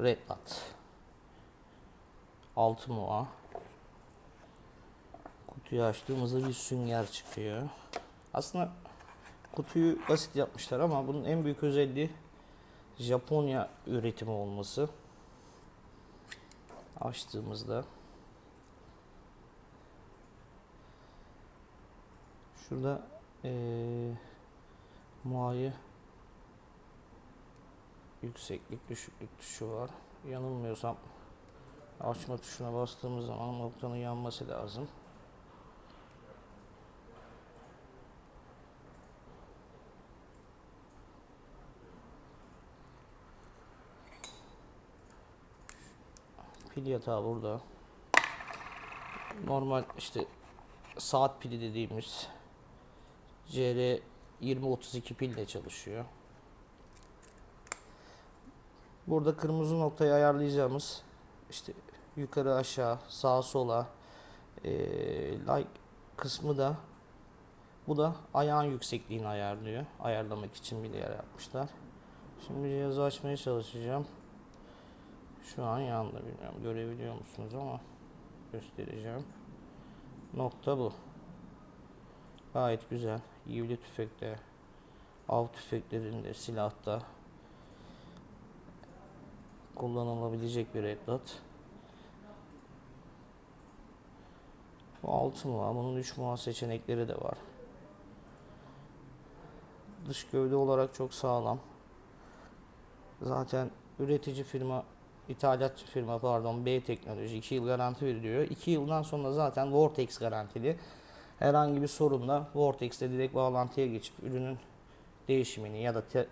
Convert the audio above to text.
Red Dot. 6 MOA. Kutuyu açtığımızda bir sünger çıkıyor. Aslında kutuyu basit yapmışlar ama bunun en büyük özelliği Japonya üretimi olması. Açtığımızda şurada eee muayı yükseklik düşüklük tuşu var. Yanılmıyorsam açma tuşuna bastığımız zaman noktanın yanması lazım. Pil yatağı burada. Normal işte saat pili dediğimiz CR 2032 pille çalışıyor. Burada kırmızı noktayı ayarlayacağımız işte yukarı aşağı sağa sola eee like kısmı da bu da ayağın yüksekliğini ayarlıyor. Ayarlamak için bir yer yapmışlar. Şimdi cihazı açmaya çalışacağım. Şu an yandı bilmiyorum görebiliyor musunuz ama göstereceğim. Nokta bu. Gayet güzel. Yivli tüfekte, av tüfeklerinde, silahta kullanılabilecek bir dot. Bu 6 muha. Bunun 3 muha seçenekleri de var. Dış gövde olarak çok sağlam. Zaten üretici firma, ithalatçı firma pardon B Teknoloji 2 yıl garanti veriliyor. 2 yıldan sonra zaten Vortex garantili. Herhangi bir sorunda Vortex'te direkt bağlantıya geçip ürünün değişimini ya da te-